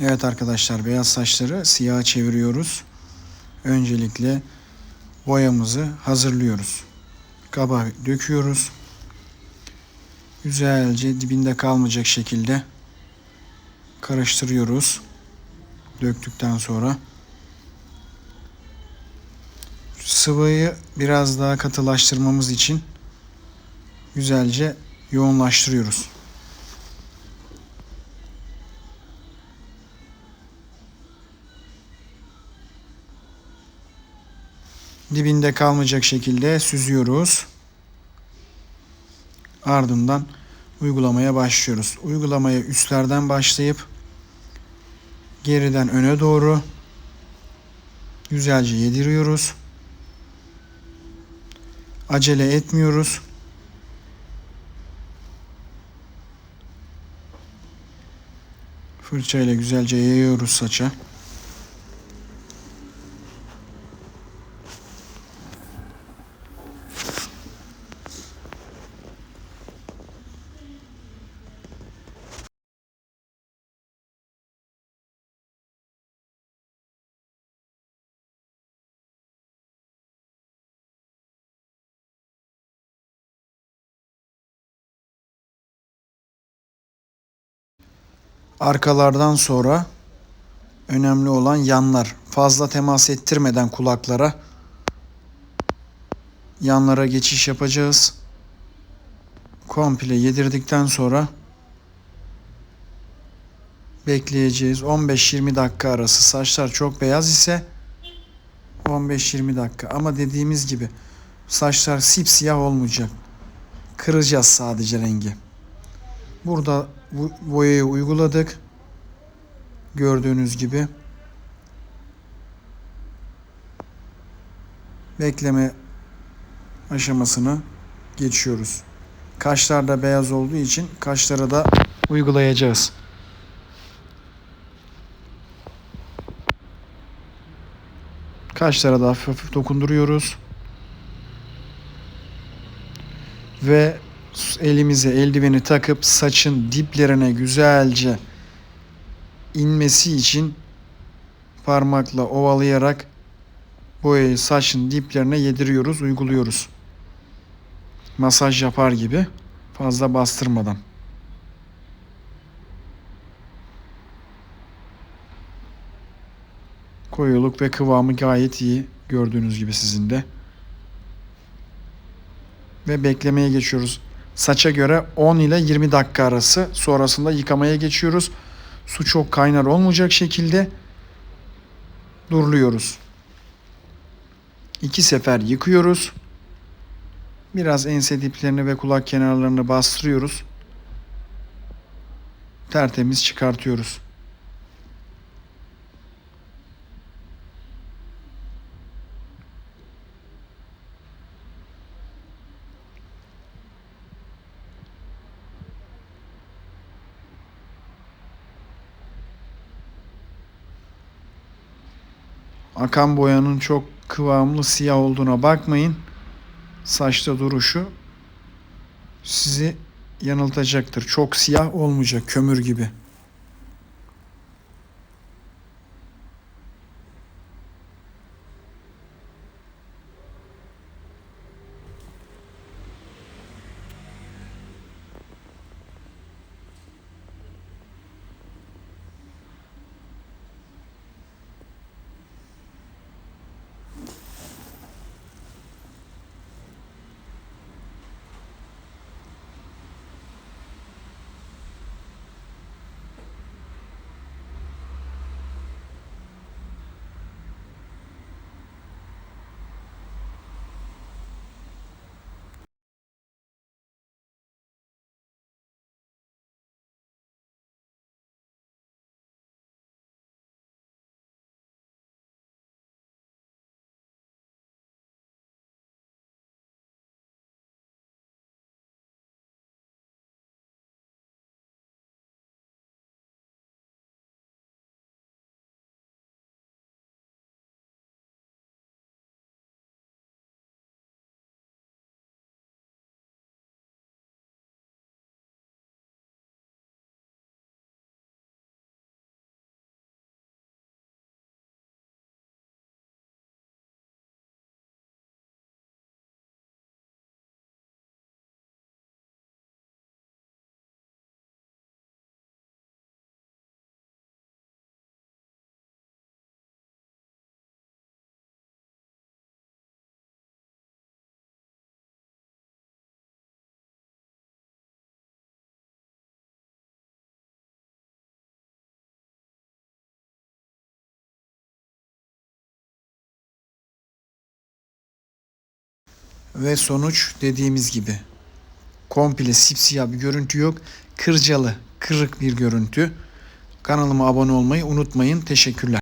Evet arkadaşlar beyaz saçları siyaha çeviriyoruz. Öncelikle boyamızı hazırlıyoruz. Kaba döküyoruz. Güzelce dibinde kalmayacak şekilde karıştırıyoruz. Döktükten sonra sıvıyı biraz daha katılaştırmamız için güzelce yoğunlaştırıyoruz. Dibinde kalmayacak şekilde süzüyoruz. Ardından uygulamaya başlıyoruz. Uygulamaya üstlerden başlayıp geriden öne doğru güzelce yediriyoruz. Acele etmiyoruz. Fırçayla güzelce yayıyoruz saça. Arkalardan sonra önemli olan yanlar. Fazla temas ettirmeden kulaklara yanlara geçiş yapacağız. Komple yedirdikten sonra bekleyeceğiz. 15-20 dakika arası. Saçlar çok beyaz ise 15-20 dakika. Ama dediğimiz gibi saçlar sipsiyah olmayacak. Kıracağız sadece rengi. Burada bu boyayı uyguladık. Gördüğünüz gibi. Bekleme aşamasını geçiyoruz. Kaşlar da beyaz olduğu için kaşlara da uygulayacağız. Kaşlara da hafif hafif dokunduruyoruz. Ve elimize eldiveni takıp saçın diplerine güzelce inmesi için parmakla ovalayarak boyayı saçın diplerine yediriyoruz, uyguluyoruz. Masaj yapar gibi fazla bastırmadan. Koyuluk ve kıvamı gayet iyi gördüğünüz gibi sizin de. Ve beklemeye geçiyoruz. Saça göre 10 ile 20 dakika arası sonrasında yıkamaya geçiyoruz. Su çok kaynar olmayacak şekilde duruluyoruz. İki sefer yıkıyoruz. Biraz ense diplerini ve kulak kenarlarını bastırıyoruz. Tertemiz çıkartıyoruz. Akan boyanın çok kıvamlı siyah olduğuna bakmayın. Saçta duruşu sizi yanıltacaktır. Çok siyah olmayacak kömür gibi. Ve sonuç dediğimiz gibi. Komple sipsiyah bir görüntü yok. Kırcalı, kırık bir görüntü. Kanalıma abone olmayı unutmayın. Teşekkürler.